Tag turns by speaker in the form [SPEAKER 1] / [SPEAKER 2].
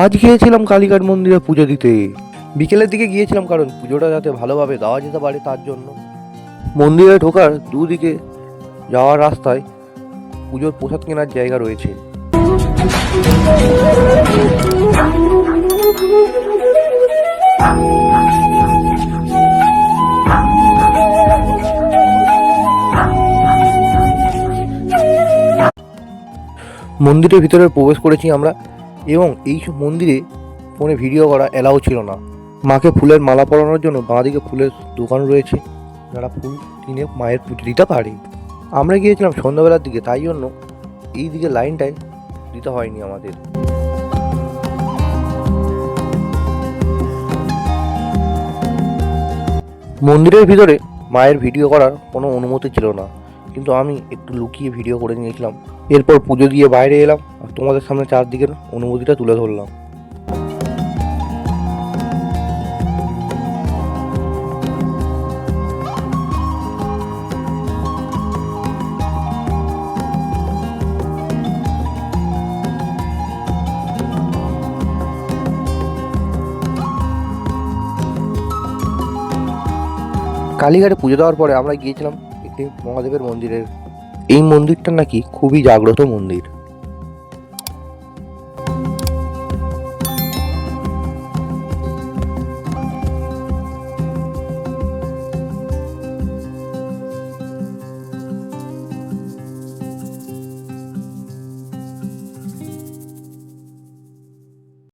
[SPEAKER 1] আজ গিয়েছিলাম কালীঘাট মন্দিরে পুজো দিতে। বিকেলের দিকে গিয়েছিলাম, কারণ পুজোটা যাতে ভালোভাবে দেওয়া যেতে পারে তার জন্য। মন্দিরে ঢোকার দুদিকে যাওয়ার রাস্তায় পুজোর প্রসাদ কেনার জায়গা রয়েছে। মন্দিরের ভিতরে প্রবেশ করেছি আমরা। এবং এই সব মন্দিরে ফোনে ভিডিও করা এলাও ছিল না। মাকে ফুলের মালা পরানোর জন্য বাঁদিকে ফুলের দোকান রয়েছে, যারা ফুল কিনে মায়ের পুজো দিতে পারে। আমরা গিয়েছিলাম সন্ধ্যাবেলার দিকে, তাই জন্য এই দিকে লাইনটায় দিতে হয়নি আমাদের। মন্দিরের ভিতরে মায়ের ভিডিও করার কোনো অনুমতি ছিল না। কিন্তু আমি একটু লুকিয়ে ভিডিও করে নিয়েছিলাম। এরপর পুজো দিয়ে বাইরে এলাম আর তোমাদের সামনে চারদিকের অনুভূতিটা তুলে ধরলাম। কালীঘাটে পুজো দেওয়ার পরে আমরা গিয়েছিলাম একটি মহাদেবের মন্দিরের। এই মন্দিরটা নাকি খুবই জাগ্রত মন্দির।